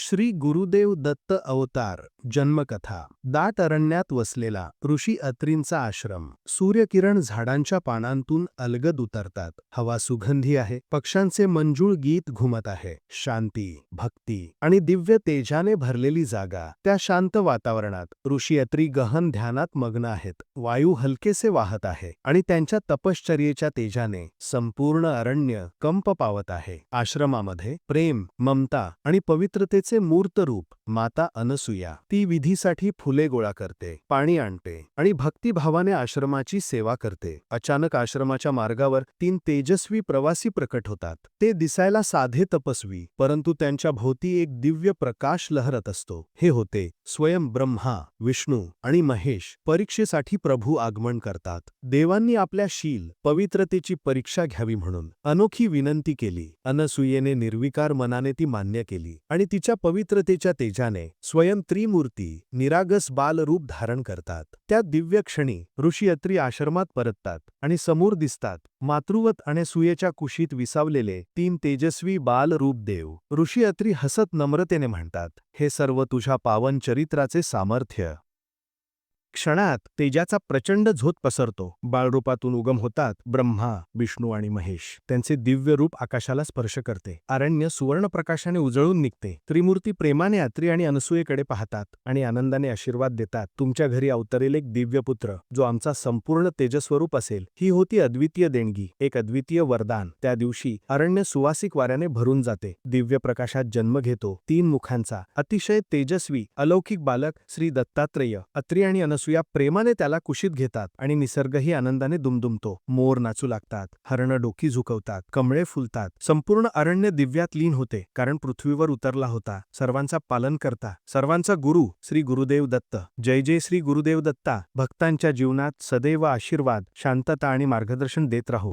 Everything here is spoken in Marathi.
श्री गुरुदेव दत्त अवतार जन्मकथा दाट अरण्यात वसलेला ऋषी अत्रींचा आश्रम सूर्यकिरण झाडांच्या पानांतून अलगद उतरतात. हवा सुगंधी आहे पक्ष्यांचे मंजूळ गीत घुमत आहे. शांती भक्ती आणि दिव्य तेजाने भरलेली जागा त्या शांत वातावरणात ऋषी अत्री गहन ध्यानात मग्न आहेत. वायू हलकेसे वाहत आहे आणि त्यांच्या तपश्चर्येच्या तेजाने संपूर्ण अरण्य कंप पावत आहे. आश्रमामध्ये प्रेम ममता आणि पवित्रतेचे मूर्त रूप माता अनसुया ती विधीसाठी फुले गोळा करते पाणी आणते आणि भक्तिभावाने आश्रमाची सेवा करते. अचानक आश्रमाच्या मार्गावर तीन तेजस्वी प्रवासी प्रकट होतात. ते दिसायला साधे तपस्वी परंतु त्यांच्या भोवती एक दिव्य प्रकाश लहरत असतो. हे होते स्वयं ब्रह्मा विष्णू आणि महेश परीक्षेसाठी प्रभू आगमन करतात. देवांनी आपल्या शील पवित्रतेची परीक्षा घ्यावी म्हणून अनोखी विनंती केली. अनसुयेने निर्विकार मनाने ती मान्य केली आणि तिच्या पवित्रतेच्या तेजाने स्वयं त्रिमूर्ती निरागस बालरूप धारण करतात. त्या दिव्य क्षणी ऋषी अत्री आश्रमात परततात आणि समोर दिसतात मातृवत आणि सुयेच्या कुशीत विसावलेले तीन तेजस्वी बालरूप देव. ऋषी अत्री हसत नम्रतेने म्हणतात हे सर्व तुझ्या पावन चरित्राचे सामर्थ्य क्षणात तेजाचा प्रचंड झोत पसरतो. बाळरूपातून उगम होतात ब्रह्मा विष्णू आणि महेश. त्यांचे दिव्य रूप आकाशाला स्पर्श करते. अरण्य सुवर्ण प्रकाशाने उजळून निघते. त्रिमूर्ती प्रेमाने अत्री आणि अनसुयेकडे पाहतात आणि आनंदाने आशीर्वाद देतात. तुमच्या घरी अवतरेल एक दिव्य पुत्र जो आमचा संपूर्ण तेजस्वरूप असेल. ही होती अद्वितीय देणगी एक अद्वितीय वरदान. त्या दिवशी अरण्य सुवासिक वाऱ्याने भरून जाते. दिव्य प्रकाशात जन्म घेतो. तीन मुखांचा. अतिशय तेजस्वी अलौकिक बालक श्री दत्तात्रेय अत्री आणि या प्रेमाने त्याला कुशीत घेतात आणि निसर्गही आनंदाने दुमदुमतो. मोर नाचू लागतात हरणं डोकी झुकवतात कमळे फुलतात. संपूर्ण अरण्य दिव्यात लीन होते कारण पृथ्वीवर उतरला होता. सर्वांचा पालन करता. सर्वांचा गुरु श्री गुरुदेव दत्त. जय जय श्री गुरुदेव दत्ता. भक्तांच्या जीवनात सदैव आशीर्वाद शांतता आणि मार्गदर्शन देत राहू.